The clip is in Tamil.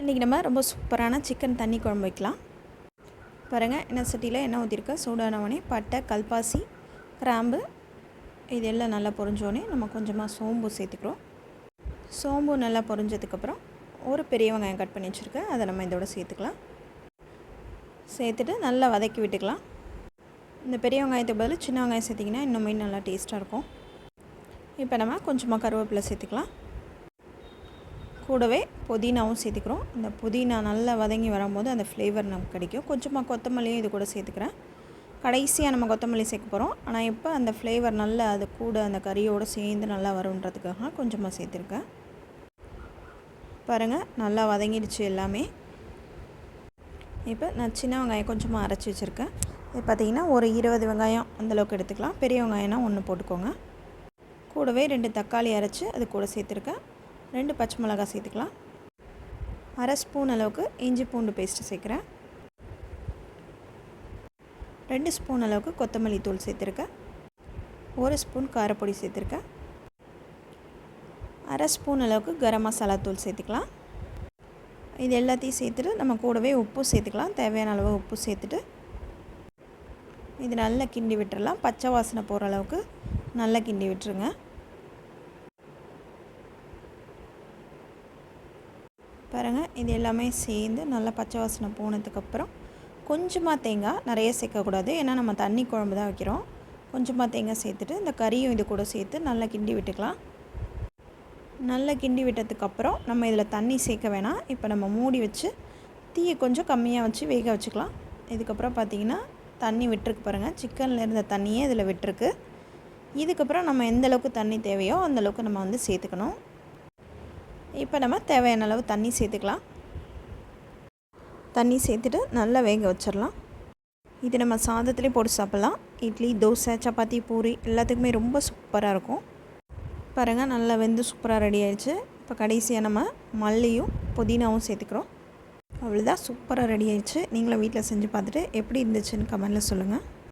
இன்றைக்கி நம்ம ரொம்ப சூப்பரான சிக்கன் தண்ணி குழம்பு வைக்கலாம். பாருங்கள் எண்ணெய் சட்டியில் எண்ணெய் ஊற்றிருக்க சூடானவொடனே பட்டை கல்பாசி கிராம்பு இது எல்லாம் நல்லா பொறிஞ்சோடனே நம்ம கொஞ்சமாக சோம்பு சேர்த்துக்கிறோம். சோம்பு நல்லா பொரிஞ்சதுக்கப்புறம் ஒரு பெரிய வெங்காயம் கட் பண்ணி வச்சுருக்கேன். அதை நம்ம இதோட சேர்த்துக்கலாம். சேர்த்துட்டு நல்லா வதக்கி விட்டுக்கலாம். இந்த பெரிய வெங்காயத்துக்கு பதில் சின்ன வெங்காயம் சேர்த்திங்கன்னா இன்னுமே நல்லா டேஸ்ட்டாக இருக்கும். இப்போ நம்ம கொஞ்சமாக கருவேப்பிலை சேர்த்துக்கலாம். கூடவே புதினாவும் சேர்த்துக்கிறோம். இந்த புதினா நல்லா வதங்கி வரும்போது அந்த ஃப்ளேவர் நமக்கு கிடைக்கும். கொஞ்சமாக கொத்தமல்லியும் இது கூட சேர்த்துக்கிறேன். கடைசியாக நம்ம கொத்தமல்லி சேர்க்க போகிறோம் ஆனால் இப்போ அந்த ஃப்ளேவர் நல்லா அது கூட அந்த கறியோடு சேர்ந்து நல்லா வருன்றதுக்காக கொஞ்சமாக சேர்த்துருக்கேன். பாருங்கள் நல்லா வதங்கிடுச்சு எல்லாமே. இப்போ நான் சின்ன வெங்காயம் கொஞ்சமாக அரைச்சி வச்சுருக்கேன். இது பார்த்திங்கன்னா ஒரு இருபது வெங்காயம் அந்தளவுக்கு எடுத்துக்கலாம். பெரிய வெங்காயம்னா ஒன்று போட்டுக்கோங்க. கூடவே ரெண்டு தக்காளி அரைச்சி அது கூட சேர்த்துருக்கேன். ரெண்டு பச்சை மிளகாய் சேர்த்துக்கலாம். அரை ஸ்பூன் அளவுக்கு இஞ்சி பூண்டு பேஸ்ட்டு சேர்க்குறேன். ரெண்டு ஸ்பூன் அளவுக்கு கொத்தமல்லி தூள் சேர்த்துருக்கேன். ஒரு ஸ்பூன் காரப்பொடி சேர்த்துருக்கேன். அரை ஸ்பூன் அளவுக்கு கரம் மசாலா தூள் சேர்த்துக்கலாம். இது எல்லாத்தையும் சேர்த்துட்டு நம்ம கூடவே உப்பு சேர்த்துக்கலாம். தேவையான அளவு உப்பு சேர்த்துட்டு இது நல்லா கிண்டி விட்டுறலாம். பச்சை வாசனை போகிற அளவுக்கு நல்லா கிண்டி விட்டுருங்க. பாருங்கள் இது எல்லாமே சேர்ந்து நல்லா பச்சை வாசனை போனதுக்கப்புறம் கொஞ்சமாக தேங்காய் நிறைய சேர்க்கக்கூடாது. ஏன்னா நம்ம தண்ணி குழம்பு தான் வைக்கிறோம். கொஞ்சமாக தேங்காய் சேர்த்துட்டு இந்த கறியும் இது கூட சேர்த்து நல்லா கிண்டி விட்டுக்கலாம். நல்லா கிண்டி விட்டதுக்கப்புறம் நம்ம இதில் தண்ணி சேர்க்க வேணாம். இப்போ நம்ம மூடி வச்சு தீயை கொஞ்சம் கம்மியாக வச்சு வேக வச்சுக்கலாம். இதுக்கப்புறம் பார்த்திங்கன்னா தண்ணி விட்டுருக்கு பாருங்கள் சிக்கனில் இருந்த தண்ணியே இதில் விட்டுருக்கு. இதுக்கப்புறம் நம்ம எந்த அளவுக்கு தண்ணி தேவையோ அந்தளவுக்கு நம்ம வந்து சேர்த்துக்கணும். இப்போ நம்ம தேவையான அளவு தண்ணி சேர்த்துக்கலாம். தண்ணி சேர்த்துட்டு நல்லா வேக வச்சிடலாம். இது நம்ம சாதத்துலேயே போட்டு சாப்பிட்லாம். இட்லி தோசை சப்பாத்தி பூரி எல்லாத்துக்குமே ரொம்ப சூப்பராக இருக்கும். பாருங்கள் நல்லா வெந்து சூப்பராக ரெடி ஆயிடுச்சு. இப்போ கடைசியாக நம்ம மல்லியும் புதினாவும் சேர்த்துக்கிறோம். அவ்வளோதான் சூப்பராக ரெடி ஆயிடுச்சு. நீங்களும் வீட்டில் செஞ்சு பார்த்துட்டு எப்படி இருந்துச்சுன்னு கமெண்டில் சொல்லுங்கள்